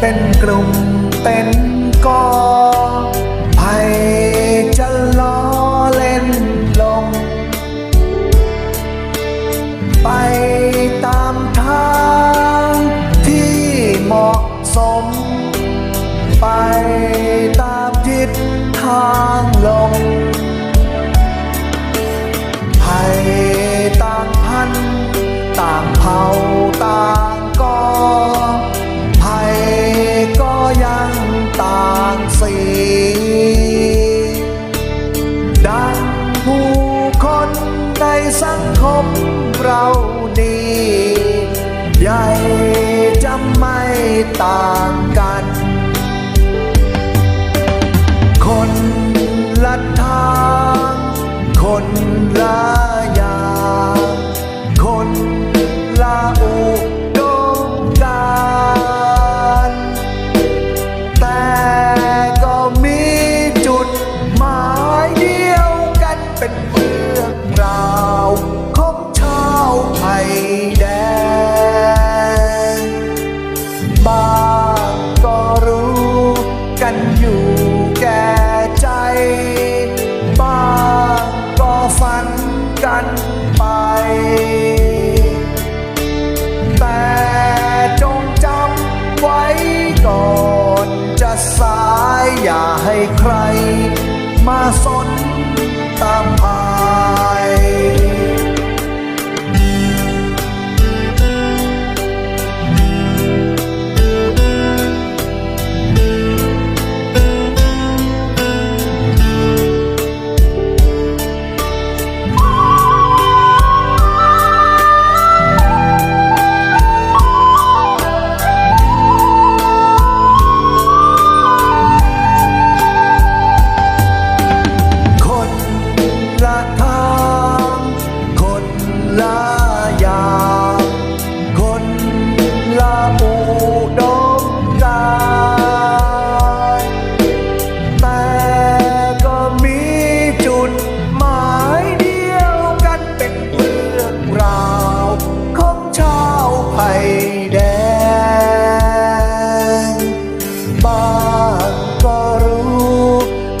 เป็นกลุ่มเป็นกอภัยจะล้อเล่นลง ไปตามทางที่เหมาะสม ไปตามทิศทางลมให้ต่างพัน ต่างเผ่าต่าง สังคมเรานี้ ใหญ่จะไม่ต่างกันคน อย่าให้ใครมาสนตามพา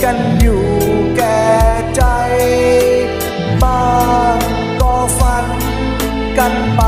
กันอยู่แก่ใจ บ้างก็ฝันกันไป